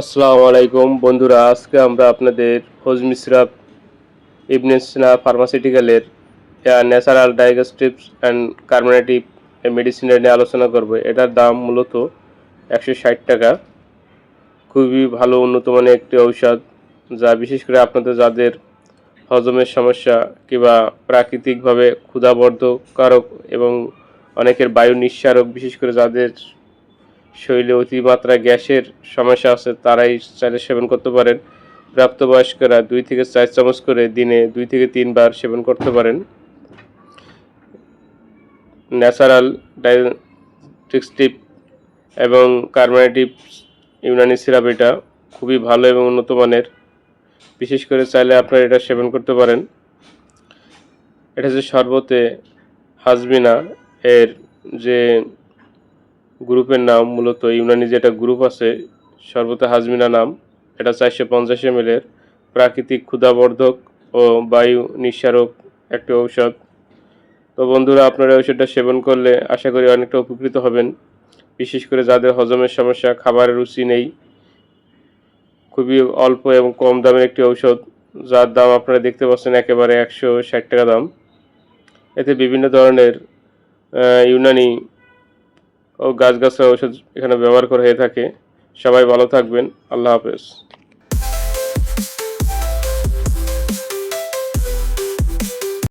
আসসালামু আলাইকুম। বন্ধুরা, আজকে আমরা আপনাদের ফৌজ মিশ্রাপ ইবনে সিনা ফার্মাসিউটিক্যালের ন্যাচারাল ডায়াগনস্টিপস অ্যান্ড কার্বোনেটিভ মেডিসিনের নিয়ে আলোচনা করব। এটার দাম মূলত একশো ষাট টাকা। খুবই ভালো উন্নত মানের একটি ঔষধ, যা বিশেষ করে আপনাদের যাদের হজমের সমস্যা কিংবা প্রাকৃতিকভাবে ক্ষুধাবর্ধকারক এবং অনেকের বায়ু নিঃসারক, বিশেষ করে যাদের শরীরে অতিমাত্রা গ্যাসের সমস্যা আছে, তারাই চাইলে সেবন করতে পারেন। প্রাপ্তবয়স্করা দুই থেকে চার চামচ করে দিনে দুই থেকে তিনবার সেবন করতে পারেন। ন্যাচারাল ডায়াটিক্সটিভ এবং কার্বোনেটিভ ইউনানি সিরাপ এটা খুবই ভালো এবং উন্নত মানের। বিশেষ করে চাইলে আপনারা এটা সেবন করতে পারেন। এটা যে শরবতে হাজবিনা এর যে গ্রুপের নাম মূলত ইউনানি যেটা গ্রুপ আছে, সর্বত হাজমিনা নাম, এটা চারশো পঞ্চাশ এম এর প্রাকৃতিক ক্ষুধাবর্ধক ও বায়ু নিঃসারক একটি ঔষধ। তো বন্ধুরা, আপনারা এই ওষুধটা সেবন করলে আশা করি অনেকটা উপকৃত হবেন। বিশেষ করে যাদের হজমের সমস্যা খাবারের রুচি নেই, খুবই অল্প এবং কম দামের একটি ঔষধ, যার দাম আপনারা দেখতে পাচ্ছেন একেবারে একশো ষাট টাকা দাম। এতে বিভিন্ন ধরনের ইউনানি ও গাছগাছরা ওষুধ এখানে ব্যবহার করা হয়ে থাকে। সবাই ভালো থাকবেন। আল্লাহ হাফেজ।